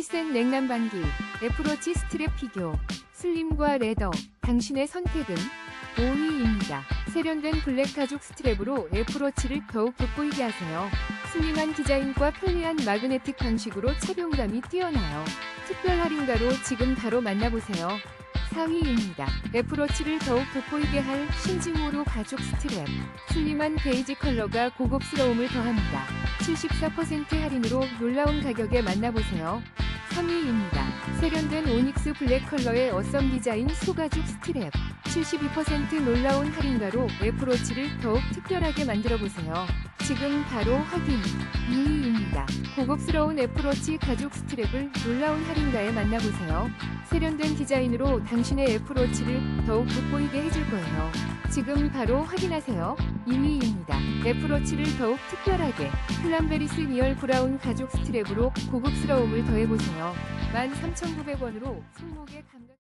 휘센 냉난방기, 애플워치 스트랩 피규어, 슬림과 레더, 당신의 선택은 5위입니다. 세련된 블랙 가죽 스트랩으로 애플워치를 더욱 돋보이게 하세요. 슬림한 디자인과 편리한 마그네틱 방식으로 착용감이 뛰어나요. 특별 할인가로 지금 바로 만나보세요. 4위입니다. 애플워치를 더욱 돋보이게 할 신징오로 가죽 스트랩. 슬림한 베이지 컬러가 고급스러움을 더합니다. 74% 할인으로 놀라운 가격에 만나보세요. 3위입니다. 세련된 오닉스 블랙 컬러의 어썸 디자인 소가죽 스트랩. 72% 놀라운 할인가로 애플워치를 더욱 특별하게 만들어보세요. 지금 바로 확인. 2위입니다. 고급스러운 애플워치 가죽 스트랩을 놀라운 할인가에 만나보세요. 세련된 디자인으로 당신의 애플워치를 더욱 돋보이게 해줄 거예요. 지금 바로 확인하세요. 2위입니다. 애플워치를 더욱 특별하게 플람베리스 리얼 브라운 가죽 스트랩으로 고급스러움을 더해보세요. 13,900원으로 손목에 감각